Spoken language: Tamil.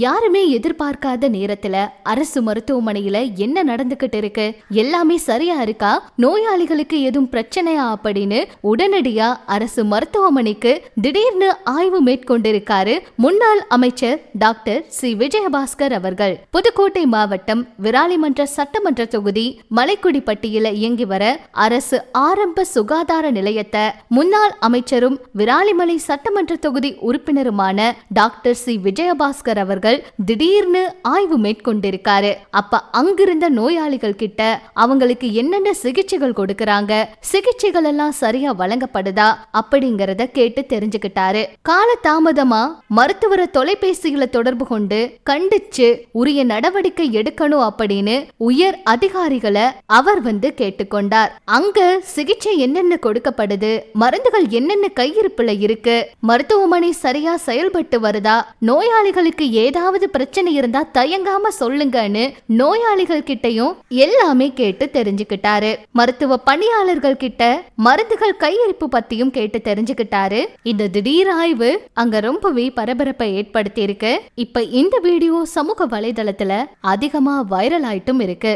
யாருமே எதிர்பார்க்காத நேரத்துல அரசு மருத்துவமனையில என்ன நடந்துகிட்டு இருக்கு? எல்லாமே சரியா இருக்கா? நோயாளிகளுக்கு எதுவும் பிரச்சனையா அப்படின்னு உடனடியா அரசு மருத்துவமனைக்கு திடீர்னு ஆய்வு மேற்கொண்டிருக்காரு முன்னாள் அமைச்சர் டாக்டர் சி. விஜயபாஸ்கர் அவர்கள். புதுக்கோட்டை மாவட்டம் விராலிமன்ற சட்டமன்ற தொகுதி மலைக்குடிப்பட்டியில இயங்கி வர அரசு ஆரம்ப சுகாதார நிலையத்தை முன்னாள் அமைச்சரும் விராலிமலை சட்டமன்ற தொகுதி உறுப்பினருமான டாக்டர் சி. விஜயபாஸ்கர் அவர்கள் திடீர்னு ஆய்வு மேற்கொண்டிருக்காரு. அப்ப அங்கிருந்த நோயாளிகள் கிட்ட அவங்களுக்கு என்னென்ன சிகிச்சைகள் கொடுக்கறாங்க சிகிச்சைகள் எல்லாம் சரியா வழங்கப்படுதா அப்படிங்கறத கேட்டு தெரிஞ்சுக்கிட்டாரு. கால தாமதமா மருத்துவரை தொலைபேசியில தொடர்பு கொண்டு கண்டிச்சு உரிய நடவடிக்கை எடுக்கணும் அப்படின்னு உயர் அதிகாரிகளை அவர் வந்து கேட்டுக்கொண்டார். அங்க சிகிச்சை என்னென்ன கொடுக்கப்படுது மருந்துகள் என்னென்ன கையிருப்புல இருக்கு மருத்துவமனை சரியா செயல்பட்டு வருதா நோயாளிகளுக்கு ஏதாவது பிரச்சனை இருந்தா தயங்காம சொல்லுங்கன்னு நோயாளிகள் கிட்டயும் எல்லாமே கேட்டு தெரிஞ்சுக்கிட்டாரு. மருத்துவ பணியாளர்கள் கிட்ட மருந்துகள் கையிருப்பு பத்தியும் கேட்டு தெரிஞ்சுக்கிட்டாரு. இந்த திடீர் ஆய்வு அங்க ரொம்பவே பரபரப்பை ஏற்படுத்தி இருக்கு இப்ப இந்த வீடியோ சமூக வலைதளத்துல அதிகமா வைரல் ஆயிட்டும் இருக்கு.